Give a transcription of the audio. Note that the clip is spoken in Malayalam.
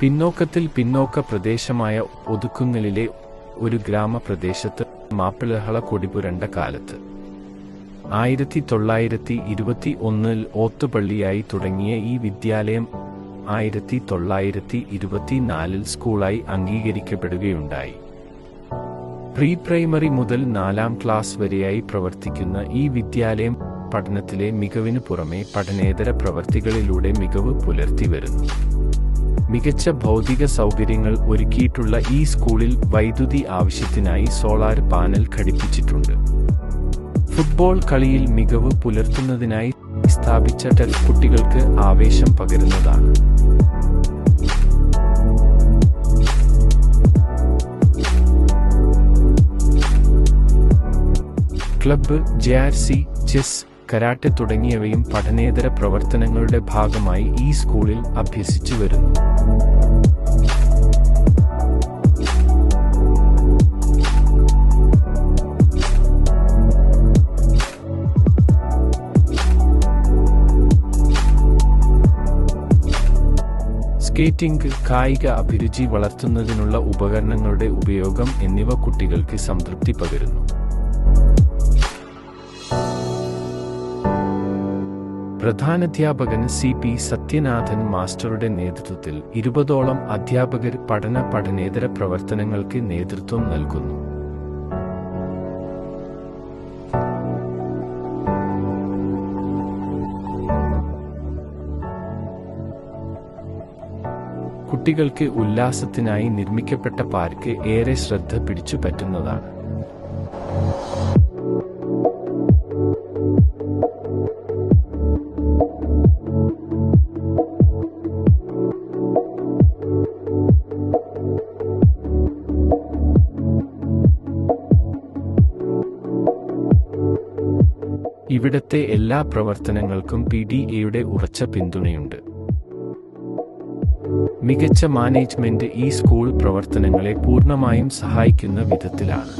പിന്നോക്കത്തിൽ പിന്നോക്ക പ്രദേശമായ ഒതുക്കുന്നിലെ ഒരു ഗ്രാമപ്രദേശത്ത് മാപ്പിളഹള കൊടിപുരണ്ട കാലത്ത്. ആയിരത്തി തൊള്ളായിരത്തി ഇരുപത്തി ഒന്നിൽ ഓത്തുപള്ളിയായി തുടങ്ങിയ ഈ വിദ്യാലയം ആയിരത്തി തൊള്ളായിരത്തി ഇരുപത്തിനാലിൽ സ്കൂളായി അംഗീകരിക്കപ്പെടുകയുണ്ടായി. പ്രീ പ്രൈമറി മുതൽ നാലാം ക്ലാസ് വരെയായി പ്രവർത്തിക്കുന്ന ഈ വിദ്യാലയം പഠനത്തിലെ മികവിനു പുറമെ പഠനേതര പ്രവർത്തികളിലൂടെ മികവ് പുലർത്തി വരുന്നു. മികച്ച ഭൗതിക സൗകര്യങ്ങൾ ഒരുക്കിയിട്ടുള്ള ഈ സ്കൂളിൽ വൈദ്യുതി ആവശ്യത്തിനായി സോളാർ പാനൽ ഘടിപ്പിച്ചിട്ടുണ്ട്. ഫുട്ബോൾ കളിയിൽ മികവ് പുലർത്തുന്നതിനായി സ്ഥാപിച്ച ടെൽ കുട്ടികൾക്ക് ആവേശം പകരുന്നതാണ്. Club J R C chess karate തുടങ്ങിയവയും പഠനേതര പ്രവർത്തനങ്ങളുടെ ഭാഗമായി ഈ സ്കൂളിൽ അഭ്യസിച്ചു വരുന്നു. സ്കേറ്റിംഗ് കായിക അഭിരുചി വളർത്തുന്നതിനുള്ള ഉപകരണങ്ങളുടെ ഉപയോഗം എന്നിവ കുട്ടികൾക്ക് സംതൃപ്തി പകരുന്നു. പ്രധാനാധ്യാപകൻ സി പി സത്യനാഥൻ മാസ്റ്ററുടെ നേതൃത്വത്തിൽ ഇരുപതോളം അധ്യാപകർ പഠന പഠനേതര പ്രവർത്തനങ്ങൾക്ക് നേതൃത്വം നൽകുന്നു. കുട്ടികൾക്ക് ഉല്ലാസത്തിനായി നിർമ്മിക്കപ്പെട്ട പാർക്ക് ഏറെ ശ്രദ്ധ പിടിച്ചു പറ്റുന്നതാണ്. ഇവിടത്തെ എല്ലാ പ്രവർത്തനങ്ങൾക്കും പി ഡി എയുടെ ഉറച്ച പിന്തുണയുണ്ട്. മികച്ച മാനേജ്മെന്റ് ഈ സ്കൂൾ പ്രവർത്തനങ്ങളെ പൂർണമായും സഹായിക്കുന്ന വിധത്തിലാണ്.